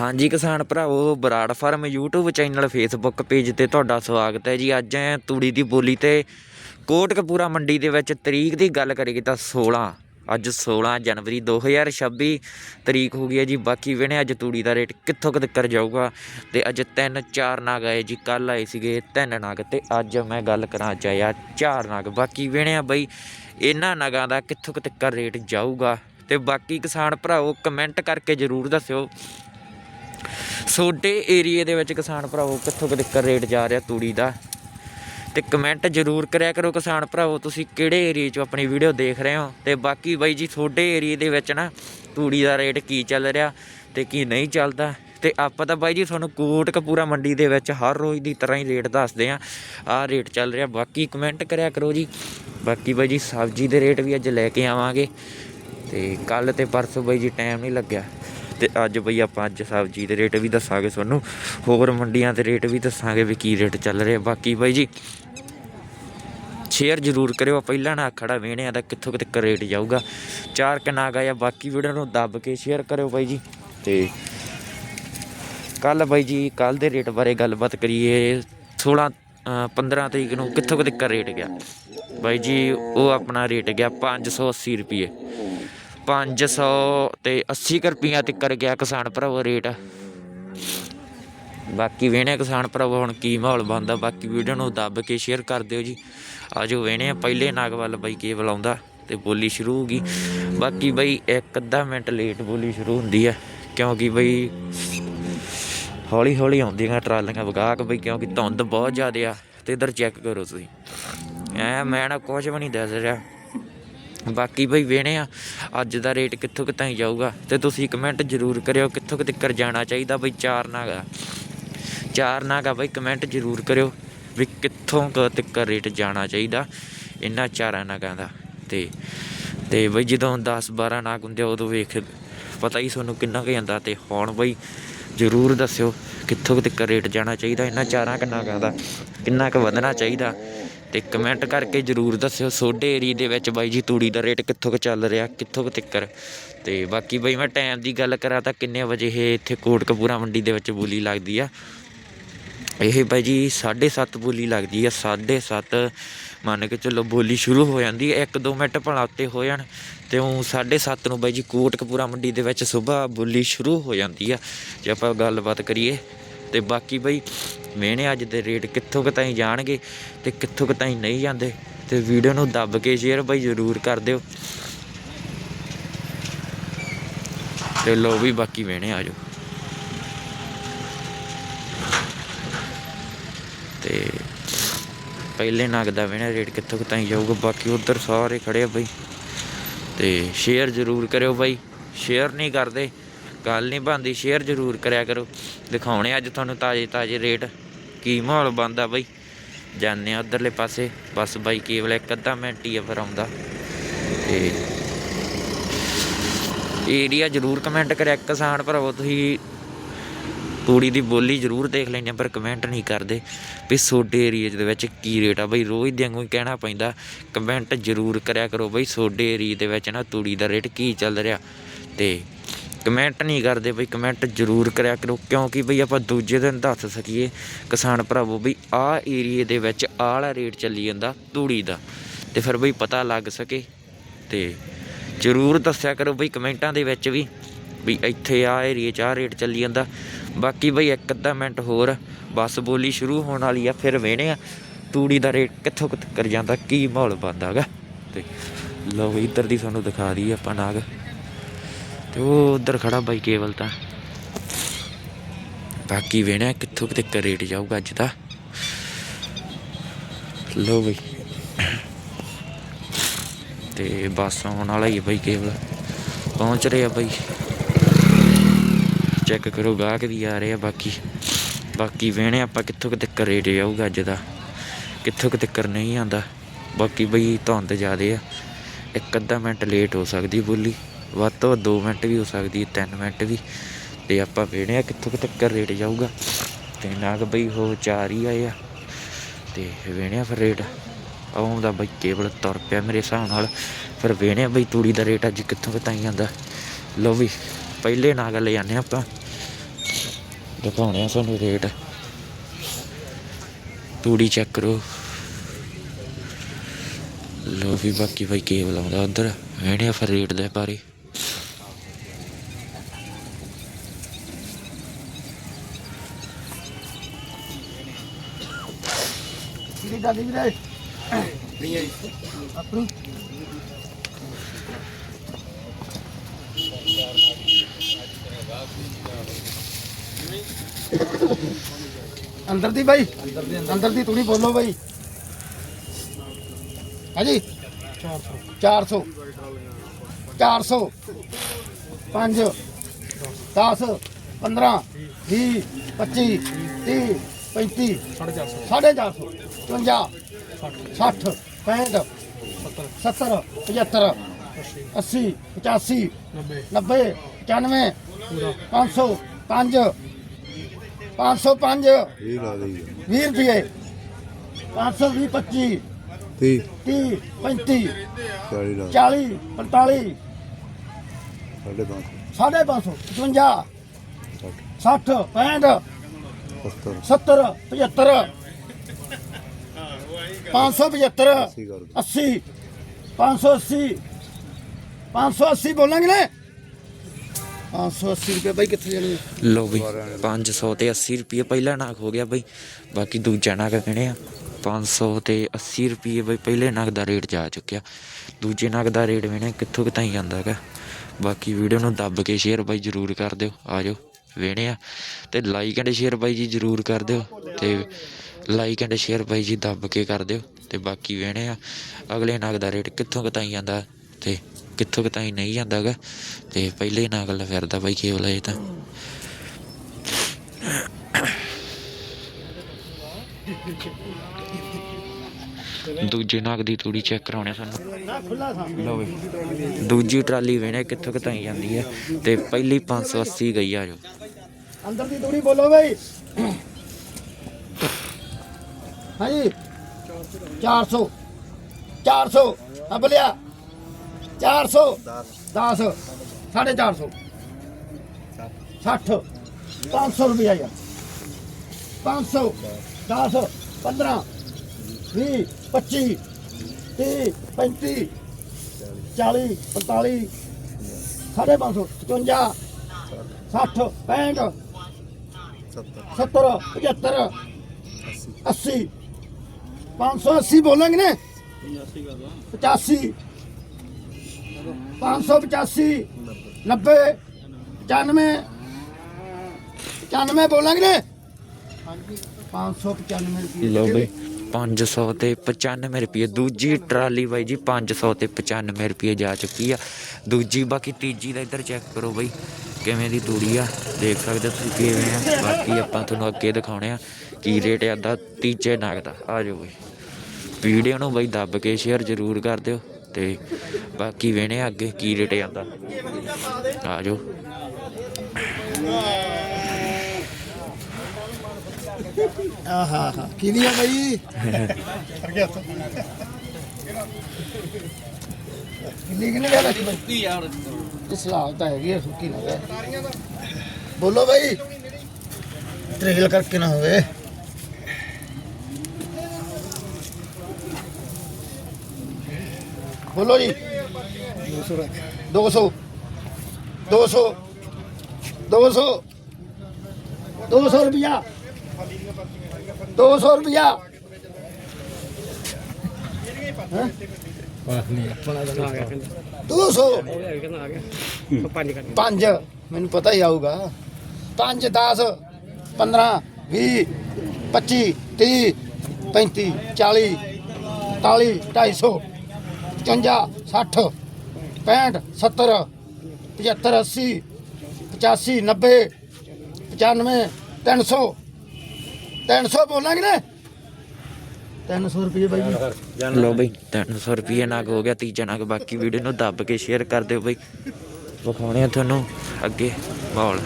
ਹਾਂਜੀ ਕਿਸਾਨ ਭਰਾਵੋ, Brar farm YouTube channel, Facebook page ਤੇ ਤੁਹਾਡਾ ਸਵਾਗਤ ਹੈ ਜੀ। ਅੱਜ ਐ ਤੂੜੀ ਦੀ ਬੋਲੀ ਤੇ ਕੋਟਕਪੂਰਾ ਮੰਡੀ ਦੇ ਵਿੱਚ ਤਰੀਕ ਦੀ ਗੱਲ ਕਰੀਏ ਤਾਂ 16 ਅੱਜ 16 ਜਨਵਰੀ 2026 ਤਰੀਕ ਹੋ ਗਈ ਹੈ ਜੀ। ਬਾਕੀ ਵੇਣੇ ਅੱਜ ਤੂੜੀ ਦਾ ਰੇਟ ਕਿੱਥੋਂ ਕੁ ਤੱਕ ਜਾਊਗਾ। ਤੇ ਅੱਜ ਤਿੰਨ ਚਾਰ ਨਾਗ ਆਏ ਜੀ ਕੱਲ ਆਏ ਸੀਗੇ ਤਿੰਨ ਨਾਗ ਤੇ ਅੱਜ ਮੈਂ ਗੱਲ ਕਰਾਂ ਚਾਹਿਆ ਚਾਰ ਨਾਗ। ਬਾਕੀ ਵੇਣੇ ਆ ਬਈ ਇਹਨਾਂ ਨਗਾਂ ਦਾ ਕਿੱਥੋਂ ਕੁ ਤੱਕ ਰੇਟ ਜਾਊਗਾ। ਤੇ ਬਾਕੀ ਕਿਸਾਨ ਭਰਾਓ ਕਮੈਂਟ ਕਰਕੇ ਜਰੂਰ ਦੱਸਿਓ। ਸੋਡੇ ਏਰੀਏ ਦੇ ਵਿੱਚ ਕਿਸਾਨ ਭਰਾਵੋ, ਕਿੱਥੋਂ ਕਿਤੇ ਰੇਟ ਜਾ ਰਿਹਾ ਤੂੜੀ ਦਾ? ਤੇ ਕਮੈਂਟ ਜ਼ਰੂਰ ਕਰਿਆ ਕਰੋ ਕਿਸਾਨ ਭਰਾਵੋ, ਤੁਸੀਂ ਕਿਹੜੇ ਏਰੀਏ 'ਚੋਂ ਆਪਣੀ ਵੀਡੀਓ ਦੇਖ ਰਹੇ ਹੋ? ਤੇ ਬਾਕੀ ਬਾਈ ਜੀ, ਤੁਹਾਡੇ ਏਰੀਏ ਦੇ ਵਿੱਚ ਨਾ ਤੂੜੀ ਦਾ ਰੇਟ ਕੀ ਚੱਲ ਰਿਹਾ ਤੇ ਕੀ ਨਹੀਂ ਚੱਲਦਾ? ਤੇ ਆਪਾਂ ਤਾਂ ਬਾਈ ਜੀ, ਤੁਹਾਨੂੰ ਕੋਟਕਪੂਰਾ ਮੰਡੀ ਦੇ ਵਿੱਚ ਹਰ ਰੋਜ਼ ਦੀ ਤਰ੍ਹਾਂ ਹੀ ਰੇਟ ਦੱਸਦੇ ਆ ਆਹ ਰੇਟ ਚੱਲ ਰਿਹਾ, ਬਾਕੀ ਕਮੈਂਟ ਕਰਿਆ ਕਰੋ ਜੀ। ਬਾਕੀ ਬਾਈ ਜੀ, ਸਬਜ਼ੀ ਦੇ ਰੇਟ ਵੀ ਅੱਜ ਲੈ ਕੇ ਆਵਾਂਗੇ। ਤੇ ਕੱਲ ਤੇ ਪਰਸੋਂ ਬਾਈ ਜੀ, ਟਾਈਮ ਨਹੀਂ ਲੱਗਿਆ। ਤੇ ਅੱਜ ਬਈ ਆਪਾਂ ਅੱਜ ਸਬਜ਼ੀ ਦੇ ਰੇਟ ਵੀ ਦੱਸਾਂਗੇ ਤੁਹਾਨੂੰ ਹੋਰ ਮੰਡੀਆਂ ਦੇ ਰੇਟ ਵੀ ਦੱਸਾਂਗੇ ਵੀ ਕੀ ਰੇਟ ਚੱਲ ਰਿਹਾ। ਬਾਕੀ ਬਾਈ ਜੀ ਸ਼ੇਅਰ ਜ਼ਰੂਰ ਕਰਿਓ ਪਹਿਲਾਂ ਨਾ ਖੜਾ ਵੇਣਿਆਂ ਦਾ ਕਿੱਥੋਂ ਕਿਤੇ ਕੁ ਰੇਟ ਜਾਊਗਾ। ਚਾਰ ਕਨਾਗ ਜਾਂ ਬਾਕੀ ਵੀਡੀਓ ਨੂੰ ਦੱਬ ਕੇ ਸ਼ੇਅਰ ਕਰਿਓ ਬਾਈ ਜੀ। ਤੇ ਕੱਲ ਬਾਈ ਜੀ ਕੱਲ ਦੇ ਰੇਟ ਬਾਰੇ ਗੱਲਬਾਤ ਕਰੀਏ 16 ਅ, 15 ਤਰੀਕ ਨੂੰ ਕਿੱਥੋਂ ਕਿਤੇ ਕੁ ਰੇਟ ਗਿਆ। ਬਾਈ ਜੀ ਉਹ ਆਪਣਾ ਰੇਟ ਗਿਆ 580 ਰੁਪਏ। 500 ਤੇ 80 ਕੁ ਰੁਪਈਆ ਤੱਕ ਗਿਆ ਕਿਸਾਨ ਭਰਾਵੋ ਰੇਟ। ਬਾਕੀ ਵੇਣੇ ਕਿਸਾਨ ਭਰਾਵੋ, ਹੁਣ ਕੀ ਮਾਹੌਲ ਬਣਦਾ, ਬਾਕੀ ਵੀਡੀਓ ਨੂੰ ਦੱਬ ਕੇ ਸ਼ੇਅਰ ਕਰ ਦਿਓ ਜੀ। ਆਜੋ ਵੇਣੇ, ਪਹਿਲੇ ਨਾਗ ਵੱਲ ਬਾਈ ਕੇ ਬੁਲਾਉਂਦਾ ਤੇ ਬੋਲੀ ਸ਼ੁਰੂ ਹੋ ਗਈ। ਬਾਕੀ ਬਈ ਇੱਕ ਅੱਧਾ ਮਿੰਟ ਲੇਟ ਬੋਲੀ ਸ਼ੁਰੂ ਹੁੰਦੀ ਹੈ ਕਿਉਂਕਿ ਬਈ ਹੌਲੀ ਹੌਲੀ ਆਉਂਦੀਆਂ ਟਰਾਲੀਆਂ ਵਗਾਕ ਬਈ, ਕਿਉਂਕਿ ਧੁੰਦ ਬਹੁਤ ਜ਼ਿਆਦਾ ਆ, ਤੇ ਇਧਰ ਚੈੱਕ ਕਰੋ ਤੁਸੀਂ। ਐ ਮੈਂ ਨਾ ਕੁਝ ਵੀ ਨਹੀਂ ਦੱਸ ਰਿਹਾ। ਬਾਕੀ ਬਈ ਵੇਣੇ ਆ। ਅੱਜ ਦਾ ਰੇਟ ਕਿੱਥੋਂ ਕੁ ਤਾਈਂ ਜਾਊਗਾ? ਤੇ ਤੁਸੀਂ ਕਮੈਂਟ ਜ਼ਰੂਰ ਕਰਿਓ ਕਿੱਥੋਂ ਕੁ ਤੱਕ ਜਾਣਾ ਚਾਹੀਦਾ ਬਈ ਚਾਰ ਨਾਗਾ ਚਾਰ ਨਾਗਾ ਬਈ ਕਮੈਂਟ ਜ਼ਰੂਰ ਕਰਿਓ ਵੀ ਕਿੱਥੋਂ ਕੁ ਤੱਕ ਰੇਟ ਜਾਣਾ ਚਾਹੀਦਾ ਇਹਨਾਂ ਚਾਰਾਂ ਨਾਗਾਂ ਦਾ। ਤੇ ਤੇ ਬਈ ਜਦੋਂ 10 12 ਨਾਗ ਹੁੰਦੇ ਆ, ਉਦੋਂ ਵੇਖ ਪਤਾ ਹੀ ਤੁਹਾਨੂੰ ਕਿੰਨਾ ਕੁ ਜਾਂਦਾ ਤੇ ਹੁਣ ਬਈ ਜ਼ਰੂਰ ਦੱਸਿਓ ਕਿੱਥੋਂ ਕੁ ਤੱਕ ਰੇਟ ਜਾਣਾ ਚਾਹੀਦਾ ਇਹਨਾਂ ਚਾਰਾਂ ਨਾਗਾਂ ਦਾ। ਕਿੰਨਾ ਕੁ ਵਧਣਾ ਚਾਹੀਦਾ। ਤੇ ਕਮੈਂਟ ਕਰਕੇ ਜਰੂਰ ਦੱਸਿਓ ਸੋਡੇ ਏਰੀਏ ਦੇ ਵਿੱਚ ਬਾਈ ਜੀ ਤੂੜੀ ਦਾ ਰੇਟ ਕਿੱਥੋਂ ਕੁ ਚੱਲ ਰਿਹਾ, ਕਿੱਥੋਂ ਕੁ ਤਿੱਕਰ। ਤੇ ਬਾਕੀ ਬਾਈ ਮੈਂ ਟਾਈਮ ਦੀ ਗੱਲ ਕਰਾਂ ਤਾਂ ਕਿੰਨੇ ਵਜੇ ਇਹ ਇੱਥੇ ਕੋਟਕਪੂਰਾ ਮੰਡੀ ਦੇ ਵਿੱਚ ਬੋਲੀ ਲੱਗਦੀ ਆ? ਇਹ ਬਾਈ ਜੀ 7:30 ਬੋਲੀ ਲੱਗਦੀ ਆ 7:30 ਮੰਨ ਕੇ ਚਲੋ ਬੋਲੀ ਸ਼ੁਰੂ ਹੋ ਜਾਂਦੀ ਹੈ 1-2 ਮਿੰਟ ਭਲਾ ਉੱਤੇ ਹੋ ਜਾਣ ਤੇ ਉਹ 7:30 ਨੂੰ ਬਾਈ ਜੀ ਕੋਟਕਪੂਰਾ ਮੰਡੀ ਦੇ ਵਿੱਚ ਸਵੇਰ ਬੋਲੀ ਸ਼ੁਰੂ ਹੋ ਜਾਂਦੀ ਆ। ਜੇ ਆਪਾਂ ਗੱਲਬਾਤ ਕਰੀਏ ਤੇ ਬਾਕੀ ਬਈ ਮੈਨੇ ਅੱਜ ਦੇ ਰੇਟ ਕਿੱਥੋਂ ਕੁ ਤਾਈਂ ਜਾਣਗੇ ਤੇ ਕਿੱਥੋਂ ਕੁ ਤਾਈਂ ਨਹੀਂ ਜਾਂਦੇ ਤੇ ਵੀਡੀਓ ਨੂੰ ਦੱਬ ਕੇ ਸ਼ੇਅਰ ਬਈ ਜ਼ਰੂਰ ਕਰ ਦਿਓ। ਤੇ ਲੋ ਵੀ ਬਾਕੀ ਮੈਨੇ ਆ ਜਾਓ। ਤੇ ਪਹਿਲੇ ਨਗ ਦਾ ਵੇਣਾ ਰੇਟ ਕਿੱਥੋਂ ਕੁ ਤਾਈਂ ਜਾਊਗਾ, ਬਾਕੀ ਉਧਰ ਸਾਰੇ ਖੜੇ ਆ ਬਈ। ਤੇ ਸ਼ੇਅਰ ਜ਼ਰੂਰ ਕਰਿਓ ਬਾਈ ਸ਼ੇਅਰ ਨਹੀਂ ਕਰਦੇ। ਗੱਲ ਨਹੀਂ ਬਣਦੀ ਸ਼ੇਅਰ ਜ਼ਰੂਰ ਕਰਿਆ ਕਰੋ। ਦਿਖਾਉਣੇ ਅੱਜ ਤੁਹਾਨੂੰ ਤਾਜ਼ੇ ਤਾਜ਼ੇ ਰੇਟ ਕੀ ਮਾਹੌਲ ਬਣਦਾ ਬਾਈ। ਜਾਂਦੇ ਆ ਉਧਰਲੇ ਪਾਸੇ, ਬਸ ਬਾਈ ਕੇਵਲ ਇੱਕ ਅੱਧਾ ਮਿੰਟ ਹੀ ਆ ਫਿਰ ਆਉਂਦਾ। ਤੇ ਏਰੀਆ ਜ਼ਰੂਰ ਕਮੈਂਟ ਕਰਿਆ ਕਿਸਾਨ ਭਰਾਵੋ, ਤੁਸੀਂ ਤੂੜੀ ਦੀ ਬੋਲੀ ਜ਼ਰੂਰ ਦੇਖ ਲੈਂਦੇ ਪਰ ਕਮੈਂਟ ਨਹੀਂ ਕਰਦੇ ਵੀ ਸੋਡੇ ਏਰੀਏ ਦੇ ਵਿੱਚ ਕੀ ਰੇਟ ਆ। ਬਈ ਰੋਜ਼ ਦੇ ਵਾਂਗੂ ਹੀ ਕਹਿਣਾ ਪੈਂਦਾ ਕਮੈਂਟ ਜ਼ਰੂਰ ਕਰਿਆ ਕਰੋ ਬਈ ਸੋਡੇ ਏਰੀਏ ਦੇ ਵਿੱਚ ਨਾ ਤੂੜੀ ਦਾ ਰੇਟ ਕੀ ਚੱਲ ਰਿਹਾ। ਤੇ ਕਮੈਂਟ ਨਹੀਂ ਕਰਦੇ ਬਈ, ਕਮੈਂਟ ਜ਼ਰੂਰ ਕਰਿਆ ਕਰੋ, ਕਿਉਂਕਿ ਬਈ ਆਪਾਂ ਦੂਜੇ ਦਿਨ ਦੱਸ ਸਕੀਏ ਕਿਸਾਨ ਭਰਾਵੋ ਬਈ, ਆਹ ਏਰੀਏ ਦੇ ਵਿੱਚ ਆਹ ਵਾਲਾ ਰੇਟ ਚੱਲੀ ਜਾਂਦਾ ਤੂੜੀ ਦਾ। ਤੇ ਫਿਰ ਬਈ ਪਤਾ ਲੱਗ ਸਕੇ ਤੇ ਜ਼ਰੂਰ ਦੱਸਿਆ ਕਰੋ ਬਈ ਕਮੈਂਟਾਂ ਦੇ ਵਿੱਚ ਵੀ ਵੀ ਇੱਥੇ ਆ ਏਰੀਏ 'ਚ ਆ ਰੇਟ ਚੱਲੀ ਜਾਂਦਾ। ਬਾਕੀ ਬਈ ਇੱਕ ਅੱਧਾ ਮਿੰਟ ਹੋਰ, ਬੱਸ ਬੋਲੀ ਸ਼ੁਰੂ ਹੋਣ ਵਾਲੀ ਆ, ਫਿਰ ਵੇਣੇ ਆ ਤੂੜੀ ਦਾ ਰੇਟ ਕਿੱਥੋਂ ਕੁ ਤੱਕ ਜਾਂਦਾ, ਕੀ ਮਾਹੌਲ ਬਣਦਾ ਹੈਗਾ ਤੇ ਲਓ ਇੱਧਰ ਦੀ ਤੁਹਾਨੂੰ ਦਿਖਾ ਦਈਏ ਆਪਾਂ ਨਾਗ। ਤੇ ਉਹ ਉਧਰ ਖੜਾ ਬਾਈ ਕੇਵਲ ਤਾਂ। ਬਾਕੀ ਵੇਣਾ ਕਿੱਥੋਂ ਕੁ ਤੱਕ ਰੇਟ ਜਾਊਗਾ ਅੱਜ ਦਾ। ਲਓ ਬਈ। ਤੇ ਬੱਸ ਆਉਣ ਵਾਲਾ ਹੀ ਹੈ ਬਾਈ ਕੇਵਲ। ਪਹੁੰਚ ਰਿਹਾ ਬਾਈ। ਚੈੱਕ ਕਰੋ ਗਾਹਕ ਵੀ ਆ ਰਹੇ ਆ ਬਾਕੀ। ਬਾਕੀ ਵੇਣੇ ਆਪਾਂ ਕਿੱਥੋਂ ਕੁ ਤੱਕ ਰੇਟ ਜਾਊਗਾ ਅੱਜ ਦਾ। ਕਿੱਥੋਂ ਕੁ ਤੱਕ ਨਹੀਂ ਆਂਦਾ ਬਾਕੀ ਬਈ ਧੁੰਦ ਜ਼ਿਆਦੇ ਆ। ਇੱਕ ਅੱਧਾ ਮਿੰਟ ਲੇਟ ਹੋ ਸਕਦੀ ਬੋਲੀ। ਵੱਧ ਤੋਂ ਵੱਧ 2 ਮਿੰਟ ਵੀ ਹੋ ਸਕਦੀ ਹੈ 3 ਮਿੰਟ ਵੀ। ਤੇ ਆਪਾਂ ਵੇਣੇ ਆ ਕਿੱਥੋਂ ਕੁ ਤੱਕ ਰੇਟ ਜਾਊਗਾ। ਤੇ ਨਾਗ ਬਈ ਹੋ ਚਾਰ ਹੀ ਆਏ ਆ। ਤੇ ਵੇਣੇ ਆ ਫਿਰ ਰੇਟ। ਆਉਂਦਾ ਬਈ ਕੇਵਲ ਤੁਰ ਪਿਆ ਮੇਰੇ ਹਿਸਾਬ ਨਾਲ। ਫਿਰ ਵੇਣੇ ਆ ਬਈ ਤੂੜੀ ਦਾ ਰੇਟ ਅੱਜ ਕਿੱਥੋਂ ਕੁ ਜਾਂਦਾ। ਆਂਦਾ ਲਓ ਵੀ ਪਹਿਲੇ ਨਾਗ ਲੈ ਜਾਂਦੇ ਆਪਾਂ। ਦਿਖਾਉਣੇ ਆ ਤੁਹਾਨੂੰ ਰੇਟ। ਤੂੜੀ ਚੈੱਕ ਕਰੋ। ਲੋ ਵੀ ਬਾਕੀ ਭਾਈ ਕੇਵਲ ਆਉਂਦਾ ਉਧਰ। ਵੇਣੇ ਫਿਰ ਰੇਟ ਦੇ ਬਾਰੇ। ਕਿਹੜੀ ਗੱਲ ਵੀਰੇ। ਆਪਣੀ। ਅੰਦਰ ਦੀ ਬਾਈ। ਅੰਦਰ ਦੀ ਤੂੰ ਨਹੀਂ ਬੋਲੋ ਬਾਈ। ਹਾਂਜੀ। 400 400 5 10 15 20 25 30 35 ਸਾਢੇ ਚਾਰ ਸੌ। 55 60 65 70 75 80 85 90 95 500 5 505 ਇਹ ਲਾ ਦੇਈ 20 ਰੁਪਏ। 520 25 30 30 35 40 ਲਾ 40 45 ਸਾਢੇ ਪੰਜ ਸਾਢੇ 500 55 60 65 70 70 75 575 80 ਕਰ 80 580 580 ਬੋਲਾਂਗੇ ਨੇ। 580 ਰੁਪਏ ਬਾਈ ਕਿੱਥੇ ਜਾਣੀ? ਲੋ ਬਈ 500 ਤੇ 80 ਰੁਪਏ ਪਹਿਲਾ ਨਾਗ ਹੋ ਗਿਆ ਬਈ। ਬਾਕੀ ਦੂਜਾ ਨਾਗ ਕਿਹਨੇ ਆ? 500 ਤੇ 80 ਰੁਪਏ ਬਈ ਪਹਿਲੇ ਨਾਗ ਦਾ ਰੇਟ ਜਾ ਚੁੱਕਿਆ। ਦੂਜੇ ਨਾਗ ਦਾ ਰੇਟ ਵੇਣੇ ਕਿੱਥੋਂ ਕਿਤਾਈ ਜਾਂਦਾ ਹੈਗਾ। ਬਾਕੀ ਵੀਡੀਓ ਨੂੰ ਦੱਬ ਕੇ ਸ਼ੇਅਰ ਬਾਈ ਜਰੂਰ ਕਰ ਦਿਓ। ਆ ਜਾਓ। ਵੇਣੇ ਆ। ਤੇ ਲਾਈਕ ਐਂਡ ਸ਼ੇਅਰ ਬਾਈ ਜੀ ਜਰੂਰ ਕਰ ਦਿਓ ਤੇ ਲਾਈਕ ਐਂਡ ਸ਼ੇਅਰ ਬਾਈ ਜੀ ਦੱਬ ਕੇ ਕਰ ਦਿਓ ਤੇ ਬਾਕੀ ਵੇਣੇ ਆ। ਅਗਲੇ ਨਾਗ ਦਾ ਰੇਟ ਕਿੱਥੋਂ ਕਿਤਾਈ ਜਾਂਦਾ ਤੇ ਕਿੱਥੋਂ ਕਿਤਾਈ ਨਹੀਂ ਜਾਂਦਾਗਾ। ਤੇ ਪਹਿਲੇ ਨਾਗ ਫਿਰਦਾ ਬਾਈ ਕੇਵਲ ਇਹ ਤਾਂ। ਦੂਜੇ ਨਾਗ ਦੀ ਤੂੜੀ ਚੈੱਕ ਕਰਾਉਣੇ ਸਾਨੂੰ। ਲਓ ਬਈ ਦੂਜੀ ਟਰਾਲੀ ਵੇਣੇ ਕਿੱਥੋਂ ਕਿਤਾਈ ਜਾਂਦੀ ਹੈ ਤੇ ਪਹਿਲੀ 580 ਗਈ ਆ ਜੋ ਅੰਦਰ ਦੀ ਦੂਰੀ ਬੋਲੋ ਬਈ। ਹਾਂਜੀ। 400 400 ਆ ਬਲਿਆ 400 10 450 60 500 ਰੁਪਇਆ ਯਾਰ। 500 10 15 20 25 30 35 40 45 ਸਾਢੇ 500 55 60 65 70 75 80 580 ਬੋਲਾਂਗੇ ਨੇ? 85 585 90 95 95 ਬੋਲਾਂਗੇ ਨੇ? 595 ਰੁਪਏ। ਲਓ ਬਈ? 500 ਤੇ 95 ਰੁਪਏ, ਦੂਜੀ ਟਰਾਲੀ ਬਾਈ ਜੀ 500 ਤੇ 95 ਰੁਪਏ ਜਾ ਚੁੱਕੀ ਆ। ਦੂਜੀ, ਬਾਕੀ ਤੀਜੀ ਦਾ ਇੱਧਰ ਚੈੱਕ ਕਰੋ ਬਾਈ, ਕਿਵੇਂ ਦੀ ਤੂੜੀ ਆ, ਦੇਖ ਸਕਦੇ ਹੋ ਤੁਸੀਂ ਕਿਵੇਂ ਆ। ਬਾਕੀ ਆਪਾਂ ਤੁਹਾਨੂੰ ਅੱਗੇ ਦਿਖਾਉਣੇ ਆ ਕੀ ਰੇਟ ਆ ਦਾ ਤੀਜੇ ਨਾਗ ਦਾ। ਆ ਜਾਓ ਬਾਈ। ਵੀਡੀਓ ਨੂੰ ਬਈ ਦੱਬ ਕੇ ਸ਼ੇਅਰ ਜ਼ਰੂਰ ਕਰ ਦਿਓ ਤੇ ਬਾਕੀ ਵੇਣੇ ਅੱਗੇ ਕੀ ਰੇਟ ਆਂਦਾ ਆ ਜਾਓ। ਆਹਾ ਹਾ ਕਿਹਦੀ ਆ ਬਈ? ਕਿੰਨੀ ਕਿੰਨੇ ਲਿਆ ਲੱਗੀ ਬਈ? ਯਾਰ ਇਸਲਾਮ ਤਾਂ ਹੈਗੀ ਆ ਸੁੱਕੀ ਨਾ ਗਏ ਬੋਲੋ ਬਈ। ਟ੍ਰੇਲ ਕਰਕੇ ਨਾ ਹੋਵੇ। ਬੋਲੋ ਜੀ। 200 200 200 200 ਰੁਪਿਆ 200 ਰੁਪਿਆ ਦੋ ਸੌ। ਪੰਜ। ਮੈਨੂੰ ਪਤਾ ਹੀ ਆਊਗਾ। 5 10 15 20 25 30 35 40 41 250 55 60 65 70 75 80 85 90 95 300 300 ਬੋਲਾਂਗੇ ਨੇ। 300 ਰੁਪਏ ਬਾਈ ਜੀ। ਲਓ ਬਈ 300 ਰੁਪਏ ਨਾਗ ਹੋ ਗਿਆ, ਤੀਜਾ ਨਾਗ ਬਾਕੀ ਵੀਡੀਓ ਨੂੰ ਦੱਬ ਕੇ ਸ਼ੇਅਰ ਕਰ ਦਿਓ ਬਈ। ਵਿਖਾਉਣੇ ਆ ਤੁਹਾਨੂੰ ਅੱਗੇ ਮਾਹੌਲ।